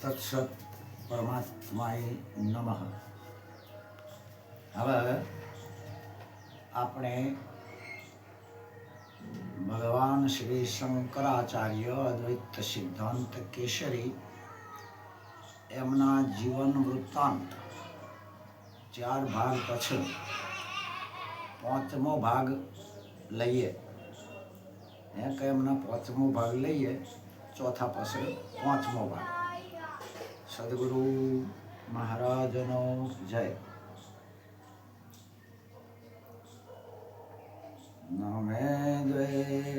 તત્સત પરમાત્માય નમઃ હવે આપણે ભગવાન શ્રી શંકરાચાર્ય અદ્વૈત સિદ્ધાંત કેસરી એમના જીવન વૃત્તાંત ચાર ભાગ પછી પાંચમો ભાગ લઈએ એ કે એમના પાંચમો ભાગ લઈએ ચોથા પછી પાંચમો ભાગ સદગુરુ મહારાજનો જય. નમે દ્વેષ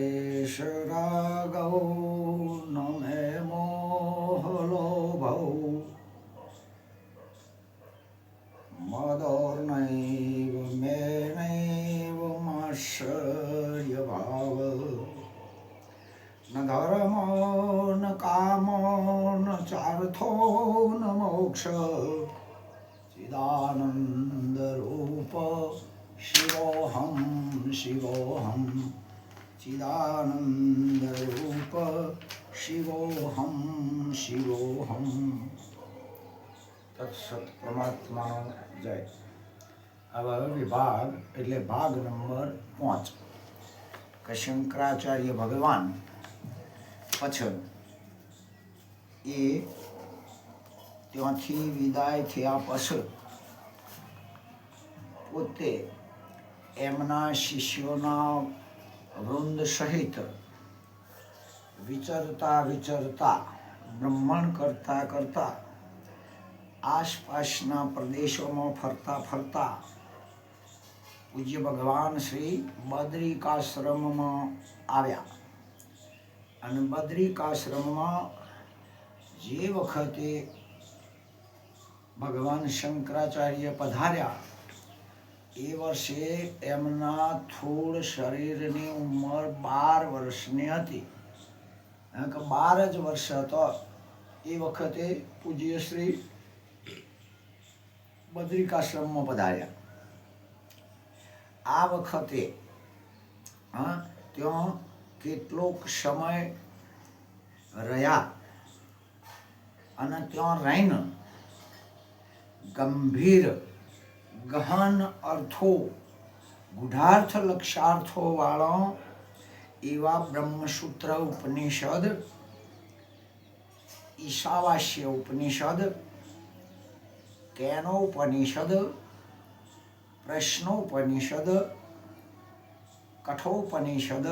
વિભાગ એટલે ભાગ નંબર પાંચ. કે શંકરાચાર્ય ભગવાન પછી એ ત્યાંથી વિદાય થયા પછી પોતે એમના શિષ્યોના વૃંદ સહિત વિચરતા વિચરતા બ્રહ્મણ કરતા કરતા આસપાસના પ્રદેશોમાં ફરતા ફરતા પૂજ્ય ભગવાન શ્રી બદ્રિકાશ્રમમાં આવ્યા. અને બદ્રિકાશ્રમમાં જે વખતે ભગવાન શંકરાચાર્ય પધાર્યા, એ વર્ષે એમના થોડ શરીરની ઉંમર બાર વર્ષની હતી. કે બાર જ વર્ષ હતો. એ વખતે પૂજ્ય શ્રી બદ્રિકાશ્રમમાં પધાર્યા. આ વખતે, હા, ત્યાં કેટલોક સમય રહ્યા અને ત્યાં રહીને ગંભીર ગહન અર્થો, ગુઢાર્થ લક્ષાર્થો વાળો એવા બ્રહ્મસૂત્ર ઉપનિષદ, ઈશાવાસ્ય ઉપનિષદ કેનોપનિષદ પ્રશ્નોપનિષદ કઠોપનિષદ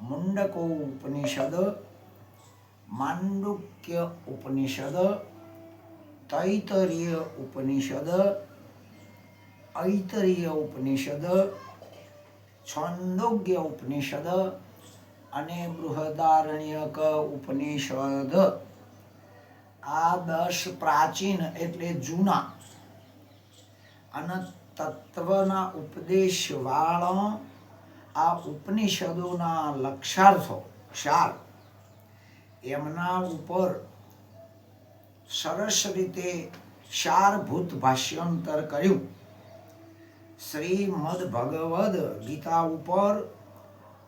મુંડકો ઉપનિષદ માંડુક્ય ઉપનિષદ તૈતરીય ઉપનિષદ ઐતરીય ઉપનિષદ છંદોગ્ય ઉપનિષદ અને બૃહદારણ્યક ઉપનિષદ આ દસ પ્રાચીન એટલે જૂના અને તત્વના ઉપદેશ વાળા આ ઉપનિષદોના લક્ષાર્થો, ક્ષાર, એમના ઉપર સરસ રીતે સારભૂત ભાષ્યાંતર કર્યું. શ્રીમદ ભગવદ ગીતા ઉપર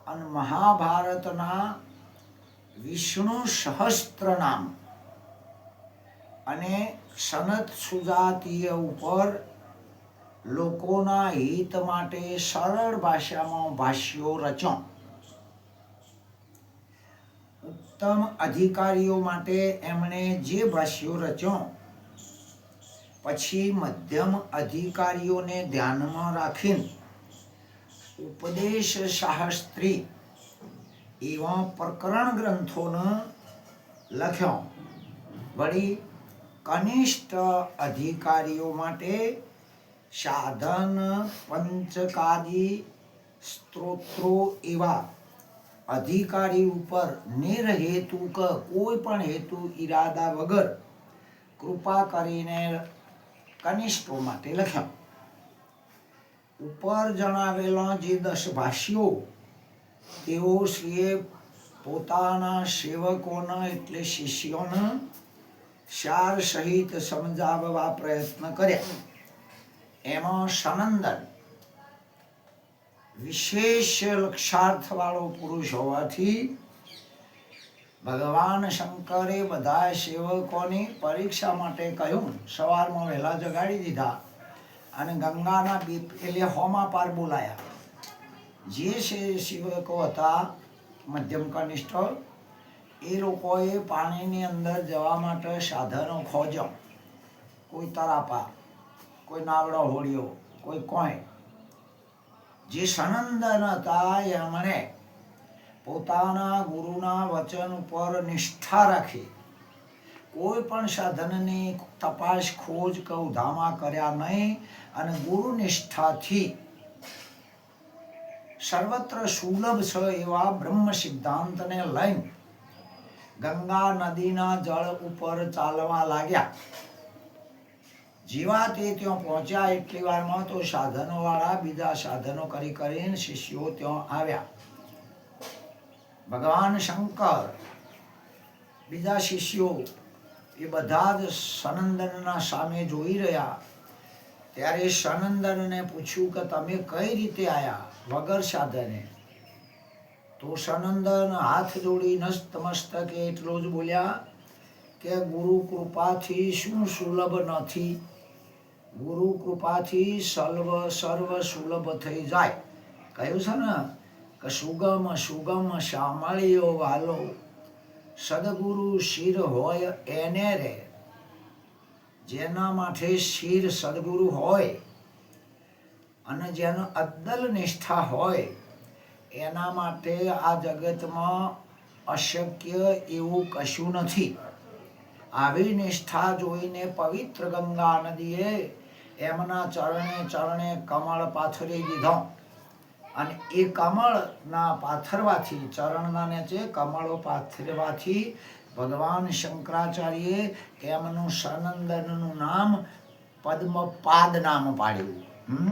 અને મહાભારતના વિષ્ણુ સહસ્ત્ર નામ અને સનત સુજાતીય ઉપર લોકોના હિત માટે સરળ ભાષામાં ભાષ્યો રચો ઉત્તમ અધિકારીઓ માટે એમણે જે ભાષ્યો રચ્યો, પછી મધ્યમ અધિકારીઓને ધ્યાનમાં રાખીને ઉપદેશ શાસ્ત્રી એવા પ્રકરણ ગ્રંથોને લખ્યો. વળી કનિષ્ઠ અધિકારીઓ માટે સાધન પંચકાદી સ્ત્રોત્રો એવા અધિકારી ઉપર નિર્હેતુક કોઈ પણ હેતુ ઈરાદા વગર કૃપા કરીને કનિષ્ઠો માટે લખ્યા ઉપર જણાવેલા જે દસ ભાષ્યો તેઓ શ્રીએ પોતાના સેવકોના એટલે શિષ્યોના સાર સહિત સમજાવવા પ્રયત્ન કર્યા એમાં સનંદન. વિશેષ લક્ષાર્થ વાળો પુરુષ હોવાથી ભગવાન શંકરે બધા સેવકોની પરીક્ષા માટે કહ્યું, સવારમાં વહેલા જગાડી દીધા અને ગંગાના બીપ એટલે હોમા પાર બોલાયા. જે સેવકો હતા, મધ્યમ કનિષ્ઠ, એ લોકોએ પાણીની અંદર જવા માટે સાધનો ખોજ્યા. કોઈ તરાપા. કોઈ નાવડો હોળીઓ કોઈ કોઈ જે સનંદન હતા એમણે પોતાના ગુરુના વચન ઉપર નિષ્ઠા રાખી. કોઈ પણ સાધનની તપાસ, ખોજ કૌધામા કર્યા નહીં અને ગુરુ નિષ્ઠાથી સર્વત્ર સુલભ છે એવા બ્રહ્મ સિદ્ધાંતને લઈને ગંગા નદીના જળ ઉપર ચાલવા લાગ્યા. જેવા તે ત્યાં પહોંચ્યા એટલી વારમાં તો સાધનો વાળા બીજા સાધનો કરી કરીને શિષ્યો ત્યાં આવ્યા. ભગવાન શંકર, બીજા શિષ્યો એ બધા જ સનંદનના સામે જોઈ રહ્યા. ત્યારે સનંદનને પૂછ્યું કે તમે કઈ રીતે આયા વગર સાધને? તો સનંદન હાથ જોડી નસ્તમસ્તકે એટલો જ બોલ્યા કે ગુરુ કૃપાથી શું સુલભ નથી? ગુરુ કૃપાથી સર્વ સર્વ સુલભ થઈ જાય. કહ્યું છે ને કે સુગમ સુગમ શામળિયો વાલો, સદગુરુ શિર હોય એને રે. જેના માથે શિર સદગુરુ હોય અને જેનો અદ્દલ નિષ્ઠા હોય, એના માટે આ જગતમાં અશક્ય એવું કશું નથી. આવી નિષ્ઠા જોઈને પવિત્ર ગંગા નદીએ એમના ચરણે ચરણે કમળ પાથરી દીધો. અને એ કમળના પાથરવાથી ચરણના નીચે કમળો પાથરવાથી ભગવાન શંકરાચાર્યે એમનું સનંદનનું નામ પદ્મપાદ નામ પાડ્યું.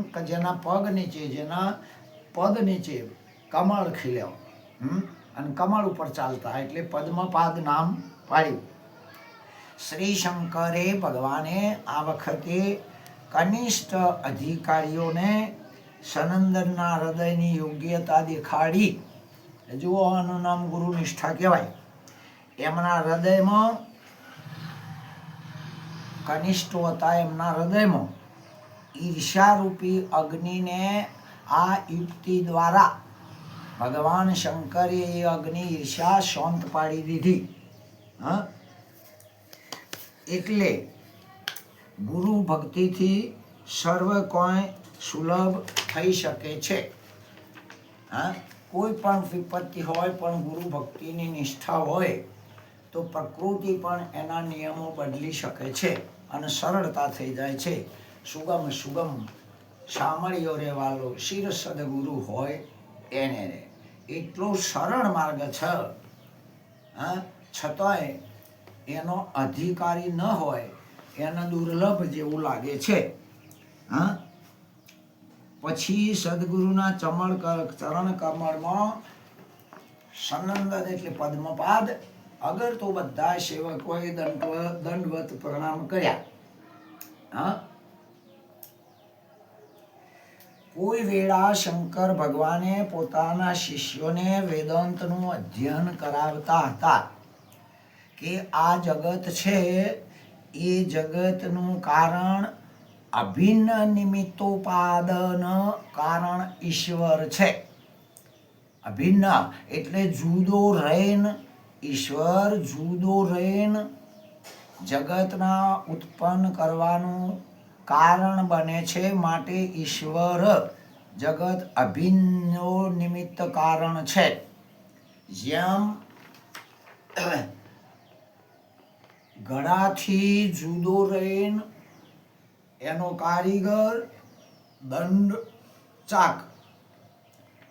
કે જેના પગ નીચે, જેના પદ નીચે કમળ ખીલ્યો. અને કમળ ઉપર ચાલતા એટલે પદ્મપાદ નામ પાડ્યું. શ્રી શંકરે ભગવાને આ વખતે કનિષ્ઠ અધિકારીઓને સનંદનના હૃદયની યોગ્યતા દેખાડી. જુઓ, આનું નામ ગુરુ નિષ્ઠા કહેવાય. એમના હૃદયમાં કનિષ્ઠો હતા એમના હૃદયમાં. ઈર્ષારૂપી અગ્નિને આ યુક્તિ દ્વારા ભગવાન શંકરે એ અગ્નિ ઈર્ષા શાંત પાડી દીધી. હા? એટલે ગુરુ ભક્તિથી સર્વ કોઈ સુલભ થઈ શકે છે. હા, કોઈ પણ વિપત્તિ હોય, પણ ગુરુ ભક્તિની નિષ્ઠા હોય, તો પ્રકૃતિ પણ એના નિયમો બદલી શકે છે અને સરળતા થઈ જાય છે. સુગમ સુગમ સામળ્યો રહેવાલો શિર સદગુરુ હોય એને રે. એટલો સરળ માર્ગ છે. હા, છતાંય એનો અધિકારી ન હોય એને દુર્લભ જેવું લાગે છે. હા? પછી સદગુરુના ચમળ ચરણ કમળમાં સનંદન એટલે પદ્મપાદ, અગર તો બધા સેવકોએ દંડવત પ્રણામ કર્યા. હા? કોઈ વેળા શંકર ભગવાને પોતાના શિષ્યોને વેદાંતનું અધ્યયન કરાવતા હતા કે આ જગત છે એ જગતનું કારણ અભિન્ન નિમિત્તોપાદન કારણ ઈશ્વર છે. અભિન્ન એટલે જુદો રૈન ઈશ્વર જુદો રૈન જગતના ઉત્પન્ન કરવાનું કારણ બને છે માટે ઈશ્વર જગત અભિન્નો નિમિત્ત કારણ છે. જેમ ઘડાથી જુદો રહીને. એનો કારીગર દંડ ચાક.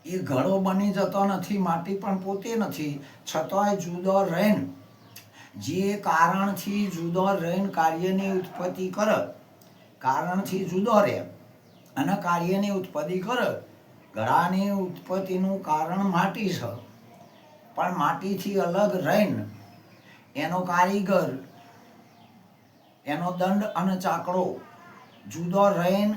એ ઘડો બની જતો નથી, માટી પણ પોતે નથી, છતાંય જુદો રહીને. જે કારણથી જુદો રહીને કાર્યની ઉત્પત્તિ કરે, કારણથી જુદો રહે અને કાર્યની ઉત્પત્તિ કરે ઘડાની ઉત્પત્તિનું કારણ માટી છે. પણ માટીથી અલગ રહીને. એનો કારીગર એનો દંડ અને ચાકડો. જુદો રહીને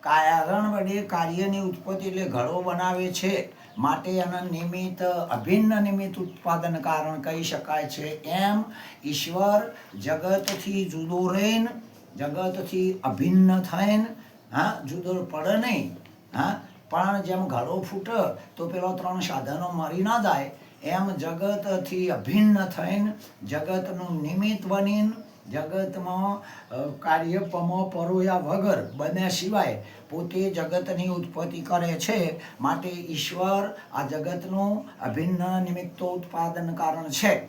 કારણ વડે કાર્યની ઉત્પત્તિ એટલે ઘડો બનાવે છે. માટે એના નિમિત્ત અભિન્ન નિમિત્ત ઉત્પાદન કારણ કહી શકાય છે. એમ ઈશ્વર જગતથી જુદો રહીને, જગતથી અભિન્ન થઈને, હા, જુદો પડે નહીં, હા, પણ જેમ ઘડો ફૂટે, તો પેલો ત્રણ સાધનો મરી ના જાય. એમ જગતથી અભિન્ન થઈને, જગતનું નિમિત્ત બનીને જગતમાં અ, કાર્યપમો પરોયા વગર બન્યા સિવાય પોતે જગતની ઉત્પત્તિ કરે છે માટે ઈશ્વર આ જગતનું અભિન્ન નિમિત્તો ઉત્પાદન કારણ છે.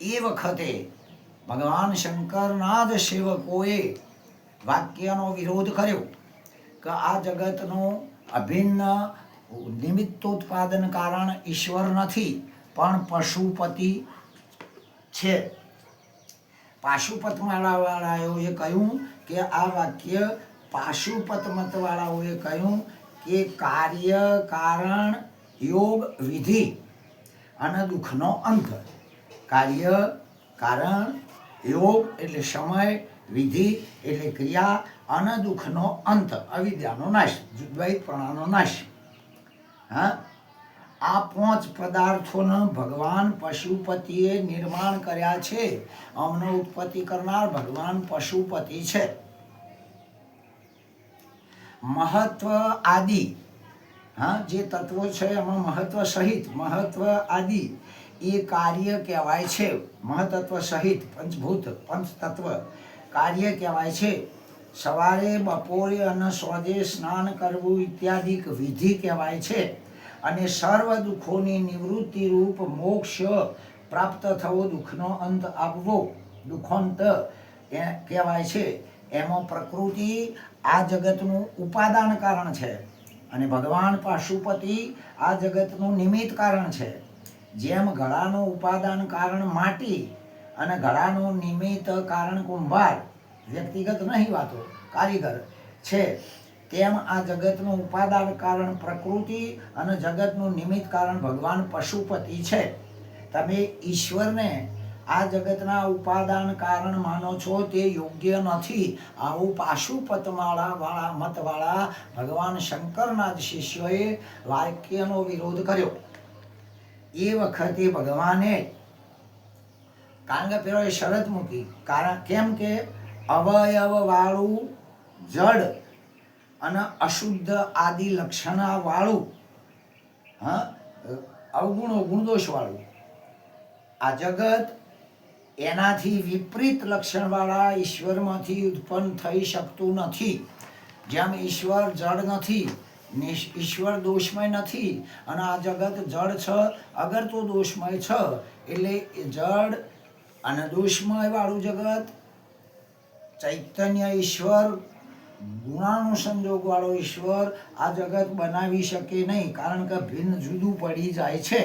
એ વખતે ભગવાન શંકરના જ સેવકોએ વાક્યનો વિરોધ કર્યો કે આ જગતનું અભિન્ન નિમિત્તોત્પાદન કારણ ઈશ્વર નથી પણ પશુપતિ છે. પાશુપત વાળાઓએ કહ્યું કે આ વાક્ય પાશુપત મતવાળાઓએ કહ્યું કે કાર્ય કારણ યોગ વિધિ અને દુઃખનો અંત. કાર્ય કારણ યોગ એટલે સમય, વિધિ એટલે ક્રિયા અને દુઃખનો અંત. અવિદ્યાનો નાશ દ્વૈત પ્રણાનો નાશ. હા? આ પાંચ પદાર્થોનો ભગવાન પશુપતિએ નિર્માણ કર્યા છે. અમને ઉત્પત્તિ કરનાર ભગવાન પશુપતિ છે. મહત્વ આદિ, હા, જે તત્વો છે એમાં મહત્વ સહિત, મહત્વ આદિ, એ કાર્ય કહેવાય છે. મહતત્વ સહિત, પંચભૂત પંચ તત્વ કાર્ય કહેવાય છે. સવારે બપોરે અને સોજે સ્નાન કરવું ઇત્યાદિ વિધિ કહેવાય છે. અને સર્વ દુઃખોની નિવૃત્તિ રૂપ મોક્ષ પ્રાપ્ત થવો દુઃખનો અંત આવવો દુઃખોંત કહેવાય છે. એમાં પ્રકૃતિ આ જગતનું ઉપાદાન કારણ છે. અને ભગવાન પાશુપતિ આ જગતનું નિમિત્ત કારણ છે. જેમ ઘડાનું ઉપાદાન કારણ માટી અને ઘડાનું નિમિત્ત કારણ કુંભાર. વ્યક્તિગત નહીં વાતો, કારીગર છે. તેમ આ જગતનું ઉપાદાન કારણ પ્રકૃતિ અને જગતનું નિમિત્ત કારણ ભગવાન પશુપતિ છે. તમે ઈશ્વરને આ જગતના ઉપાદાન કારણ માનો છો તે યોગ્ય નથી. આવું પાશુપતમાળા વાળા મતવાળા ભગવાન શંકરના જ શિષ્યોએ વાક્યનો વિરોધ કર્યો. એ વખતે ભગવાને કાંગપેરોએ શરત મૂકી. કારણ કેમ કે અવયવ વાળું જડ અને અશુદ્ધ આદિ લક્ષણાવાળું, હા, અવગુણો, ગુણદોષવાળું. આ જગત એનાથી વિપરીત લક્ષણવાળા ઈશ્વરમાંથી ઉત્પન્ન થઈ શકતું નથી. જેમ ઈશ્વર જળ નથી ઈશ્વર દોષમય નથી, અને આ જગત જડ છે, અગર તો દોષમય છે, એટલે જડ અને દોષમય વાળું જગત ચૈતન્ય ઈશ્વર ગુણાનું સંજોગ વાળો ઈશ્વર આ જગત બનાવી શકે નહીં, કારણ કે ભિન્ન જુદું પડી જાય છે.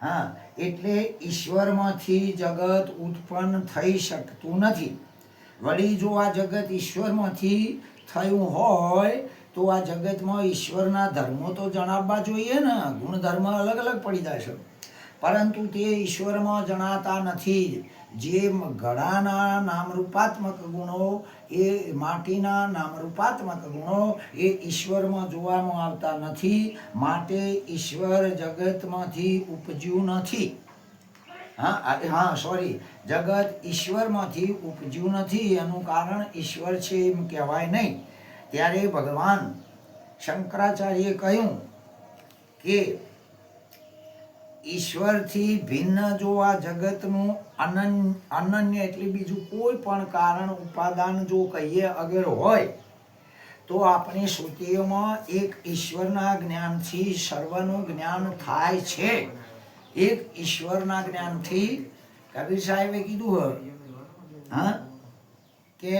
હા, એટલે ઈશ્વરમાંથી જગત ઉત્પન્ન થઈ શકતું નથી. વળી જો આ જગત ઈશ્વરમાંથી થયું હોય, તો આ જગતમાં ઈશ્વરના ધર્મો તો જણાવવા જોઈએ ને, ગુણધર્મ અલગ અલગ પડી જાય છે પરંતુ તે ઈશ્વરમાં જણાતા નથી. જે ઘડાના નામરૂપાત્મક ગુણો, એ માટીના નામરૂપાત્મક ગુણો, એ ઈશ્વરમાં જોવામાં આવતા નથી. માટે ઈશ્વર જગતમાંથી ઉપજ્યું નથી. હા હા સોરી જગત ઈશ્વરમાંથી ઉપજ્યું નથી, એનું કારણ ઈશ્વર છે એમ કહેવાય નહીં. ત્યારે ભગવાન શંકરાચાર્યે કહ્યું કે ઈશ્વરથી ભિન્ન જો આ જગતનું અનન્ય અનન્ય એટલે બીજું કોઈ પણ કારણ ઉપાદાન જો કહીએ અગર હોય, તો આપણી શ્રુતિઓમાં એક ઈશ્વરના જ્ઞાનથી સર્વનું જ્ઞાન થાય છે. એક ઈશ્વરના જ્ઞાનથી, કબીર સાહેબે કીધું હા, કે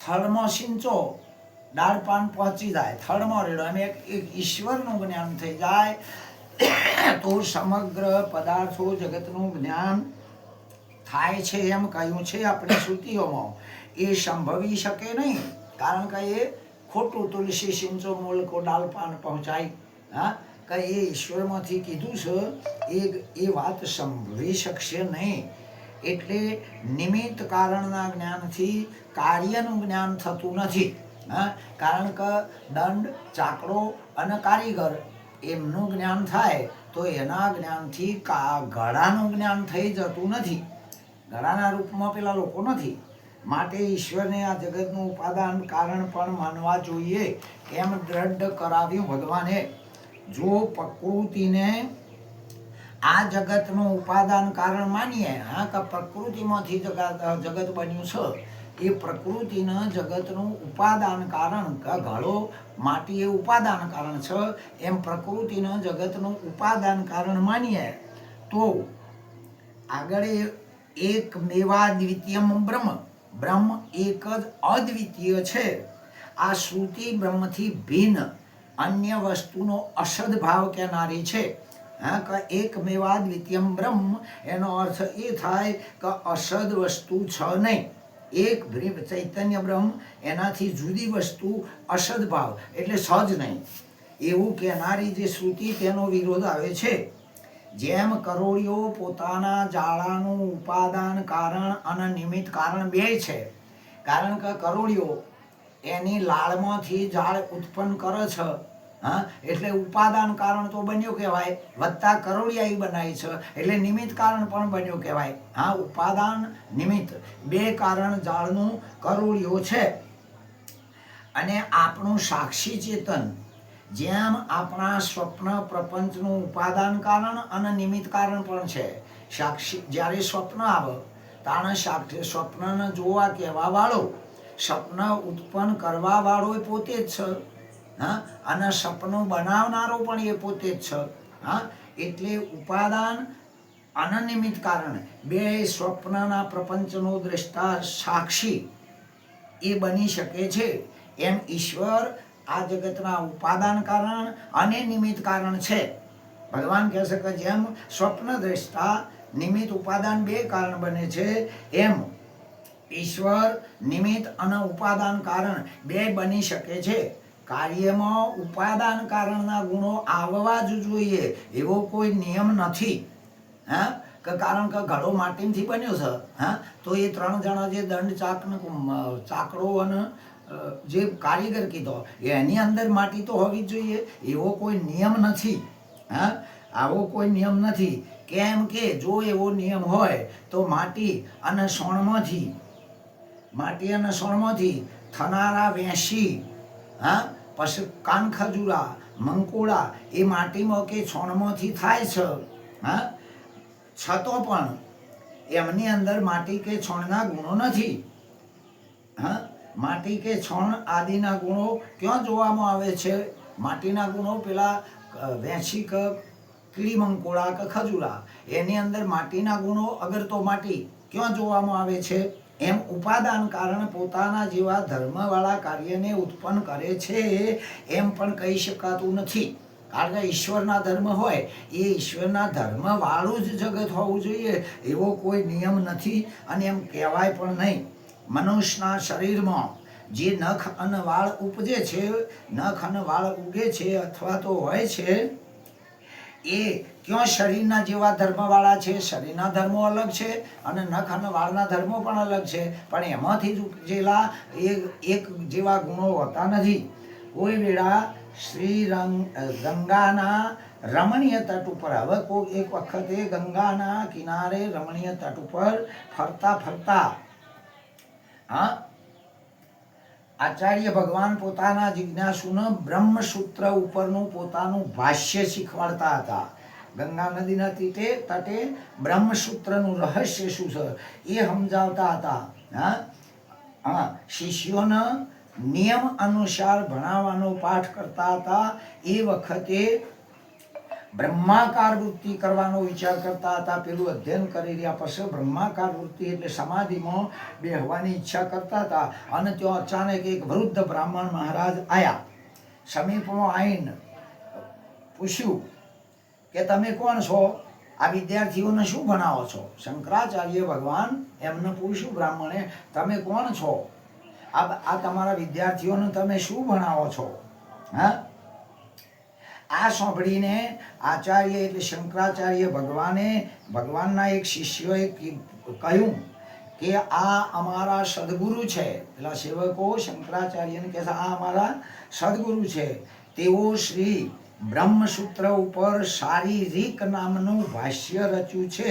થળમાં સિંચો દાળ પાન પહોંચી જાય, થળમાં રેડો. એમ એક એક ઈશ્વરનું જ્ઞાન થઈ જાય તો સમગ્ર પદાર્થો જગતનું જ્ઞાન થાય છે એમ કહ્યું છે આપણી શ્રુતિઓમાં. એ સંભવી શકે નહીં. કારણ કે એ ખોટું તુલસી, સિંચો મૂળ કો ડાલ પહોંચાય. હા? કે એ ઈશ્વરમાંથી કીધું છે, એ એ વાત સંભવી શકશે નહીં. એટલે નિમિત્ત કારણના જ્ઞાનથી કાર્યનું જ્ઞાન થતું નથી. હા? કારણ કે દંડ, ચાકડો અને કારીગર એમનું જ્ઞાન થાય તો એના જ્ઞાનથી કા ગળાનું જ્ઞાન થઈ જતું નથી. ગળાના રૂપમાં પેલા લોકો નથી. માટે ઈશ્વરને આ જગતનું ઉપાદાન કારણ પણ માનવા જોઈએ. એમ દ્રઢ કરાવ્યું ભગવાને? જો પ્રકૃતિને આ જગતનું ઉપાદાન કારણ માનીએ, હા, કે પ્રકૃતિમાંથી જગત જગત બન્યું છે એ પ્રકૃતિના જગતનું ઉપાદાન કારણ ઘડો માટી એ ઉપાદાન કારણ છે, એમ પ્રકૃતિના જગતનું ઉપાદાન કારણ માનીએ. તો આગળ એક મેવા દ્વિતીયમ બ્રહ્મ. બ્રહ્મ એક જ અદ્વિતીય છે. આ શ્રુતિ બ્રહ્મથી ભિન્ન. અન્ય વસ્તુનો અસદ ભાવ કહેનારી છે. હા, કે એક મેવા દ્વિતીયમ બ્રહ્મ, એનો અર્થ એ થાય કે અસદ વસ્તુ છે નહીં. એક ભ્રીમ ચૈતન્ય બ્રહ્મ, એનાથી જુદી વસ્તુ અસદભાવ એટલે સહજ નહીં. એવું કહેનારી જે શ્રુતિ તેનો વિરોધ આવે છે. જેમ કરોળીઓ પોતાના જાળાનું ઉપાદાન કારણ અને નિમિત્ત કારણ બે છે. કારણ કે કરોળીઓ એની લાળમાંથી ઝાડ ઉત્પન્ન કરે છે. હા? એટલે ઉપાદાન કારણ તો બન્યું કહેવાય. વત્તા કરોળિયાઈ બનાવી છે. એટલે નિમિત્ત કારણ પણ બન્યું કહેવાય. હા, ઉપાદાન, નિમિત્ત. બે કારણ જાળનું કરોળિયો છે. અને આપણું સાક્ષી ચેતન, જેમ આપણા સ્વપ્ન પ્રપંચનું ઉપાદાન કારણ અને નિમિત્ત કારણ પણ છે. સાક્ષી, જ્યારે સ્વપ્ન આવે, તાણે સાક્ષી સ્વપ્નને જોવા કહેવા વાળો સ્વપ્ન ઉત્પન્ન કરવા વાળો પોતે જ છે. હા? અને સપનું બનાવનારો પણ એ પોતે જ છે. હા? એટલે ઉપાદાન અનનિમિત કારણ. બે સ્વપ્નના પ્રપંચનો દ્રષ્ટા સાક્ષી એ બની શકે છે. એમ ઈશ્વર આ જગતના ઉપાદાન કારણ અને નિમિત્ત કારણ છે. ભગવાન કહે છે કે જેમ સ્વપ્ન દ્રષ્ટા, નિમિત્ત ઉપાદાન બે કારણ બને છે, એમ ઈશ્વર, નિમિત્ત અને ઉપાદાન કારણ બે બની શકે છે. કાર્યમાં ઉપાદાન કારણના ગુણો આવવા જ જોઈએ, એવો કોઈ નિયમ નથી. હા? કે કારણ કે ઘડો માટીમાંથી બન્યો છે, હા? તો એ ત્રણ જણા જે દંડ ચાકને ચાકડો અને જે કારીગર કીધો એની અંદર માટી તો હોવી જ જોઈએ, એવો કોઈ નિયમ નથી. હા? આવો કોઈ નિયમ નથી. કેમ કે જો એવો નિયમ હોય, તો માટી અને સોણમાંથી, માટી અને સોણમાંથી થનારા વેસી હા? પછી કાન ખજૂરા મંકોડા એ માટીમાં કે છોણમાંથી થાય છે. હા? છતો પણ એમની અંદર માટી કે છોણના ગુણો નથી. હા? માટી કે છોણ આદિના ગુણો ક્યાં જોવામાં આવે છે? માટીના ગુણો પેલા વેંછી ક, કીડી મંકોડા કે, ખજૂરા. એની અંદર માટીના ગુણો અગર તો માટી ક્યાં જોવામાં આવે છે? એમ ઉપાદાન કારણ પોતાના જેવા ધર્મવાળા કાર્યને ઉત્પન્ન કરે છે, એમ પણ કહી શકાતું નથી. કારણ કે ઈશ્વરના ધર્મ હોય, એ ઈશ્વરના ધર્મ વાળું જ જગત હોવું જોઈએ, એવો કોઈ નિયમ નથી અને એમ કહેવાય પણ નહીં. મનુષ્યના શરીરમાં જે નખ અને વાળ ઉપજે છે, નખ અને વાળ ઉગે છે અથવા તો હોય છે એ ક્યાં શરીરના જેવા ધર્મવાળા છે? શરીરના ધર્મો અલગ છે અને નખ અને વાળના ધર્મો પણ અલગ છે. પણ એમાંથી જ ઉપજેલા એક જેવા ગુણો હોતા નથી. કોઈ વેળા શ્રી રંગ, ગંગાના રમણીય તટ ઉપર, હવે કોઈ એક વખતે ગંગાના કિનારે રમણીય તટ ઉપર ફરતા ફરતા, હા આચાર્ય ભગવાન પોતાના જિજ્ઞાસુને બ્રહ્મસૂત્ર ઉપરનું પોતાનું ભાષ્ય શીખવાડતા હતા. ગંગા નદીના તીટે તટે બ્રહ્મસૂત્રનું રહસ્ય શું છે એ સમજાવતા હતા. હા? હા, શિષ્યોને નિયમ અનુસાર ભણાવવાનો પાઠ કરતા હતા. એ વખતે બ્રહ્માકાર વૃત્તિ કરવાનો વિચાર કરતા હતા. પેલું અધ્યયન કરી રહ્યા પછી બ્રહ્માકાર વૃત્તિ એટલે સમાધિમાં બેહવાની ઈચ્છા કરતા હતા. અને ત્યાં અચાનક એક વૃદ્ધ બ્રાહ્મણ મહારાજ આવ્યા સમીપમાં આવીને પૂછ્યું કે તમે કોણ છો? આ વિદ્યાર્થીઓને શું ભણાવો છો? શંકરાચાર્ય ભગવાન એમને પૂછ્યું, બ્રાહ્મણે, તમે કોણ છો? આ આ તમારા વિદ્યાર્થીઓને તમે શું ભણાવો છો? હા? આ સાંભળીને આચાર્ય એટલે શંકરાચાર્ય ભગવાને ભગવાનના એક શિષ્યોએ કહ્યું કે આ અમારા સદગુરુ છે. પેલા સેવકો શંકરાચાર્યને કહે આ અમારા સદગુરુ છે. તેઓ શ્રી બ્રહ્મસૂત્ર ઉપર શારીરિક નામનું ભાષ્ય રચ્યું છે,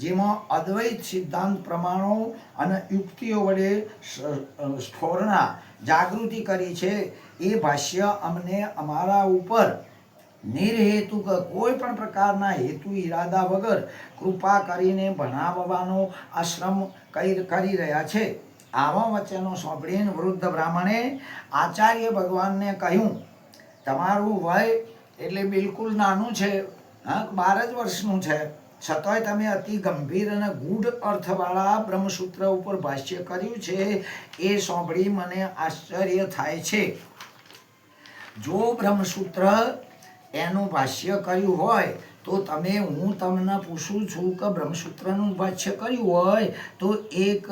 જેમાં અદ્વૈત સિદ્ધાંત પ્રમાણો અને યુક્તિઓ વડે સ્ફોરણા જાગૃતિ કરી છે. એ ભાષ્ય અમને અમારા ઉપર નિર્હેતુક કોઈ પણ પ્રકારના હેતુ, ઈરાદા વગર કૃપા કરીને ભણાવવાનો આશ્રમ કરી કરી રહ્યા છે. આવા વચનો સાંભળીને વૃદ્ધ બ્રાહ્મણે આચાર્ય ભગવાનને કહ્યું, તમારું વય એટલે બિલકુલ નાનું છે. હા, બાર જ વર્ષનું છે. છતાંય તમે અતિ ગંભીર અને ગૂઢ અર્થવાળા બ્રહ્મસૂત્ર ઉપર ભાષ્ય કર્યું છે. એ સાંભળી મને આશ્ચર્ય થાય છે. જો બ્રહ્મસૂત્ર એનું ભાષ્ય કર્યું હોય, તો તમે, હું તમને પૂછું છું કે બ્રહ્મસૂત્રનું ભાષ્ય કર્યું હોય, તો એક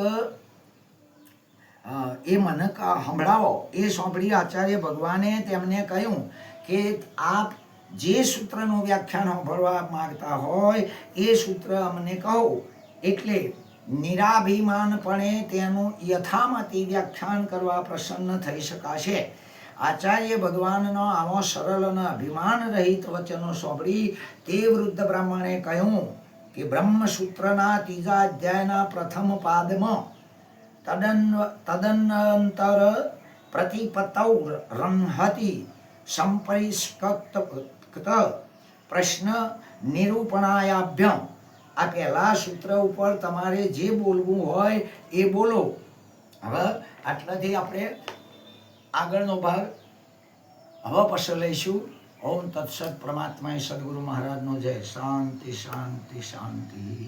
એ મને સંભળાવો. એ સાંભળી આચાર્ય ભગવાને તેમને કહ્યું કે આપ જે સૂત્રનું વ્યાખ્યાન સાંભળવા માગતા હોય, એ સૂત્ર અમને કહો. એટલે નિરાભિમાનપણે તેનું યથામતી વ્યાખ્યાન કરવા પ્રસન્ન થઈ શકાશે. આચાર્ય ભગવાનનો આવો સરળ અને અભિમાન રહિત વચનો સાંભળી તે વૃદ્ધ બ્રાહ્મણે કહ્યું કે બ્રહ્મસૂત્રના ત્રીજા અધ્યાયના પ્રથમ પાદમાં તદન તદનંતર પ્રતિપતૌ રંહતિ સંપરિષ્કૃત પ્રશ્ન નિરૂપણાયાભ્યમ આ પહેલા સૂત્ર ઉપર તમારે જે બોલવું હોય એ બોલો. હવે આટલાથી આપણે આગળનો ભાગ હવે પસંદ લઈશું. ઓમ તત્સત પરમાત્માએ સદગુરુ મહારાજનો જય. શાંતિ શાંતિ શાંતિ.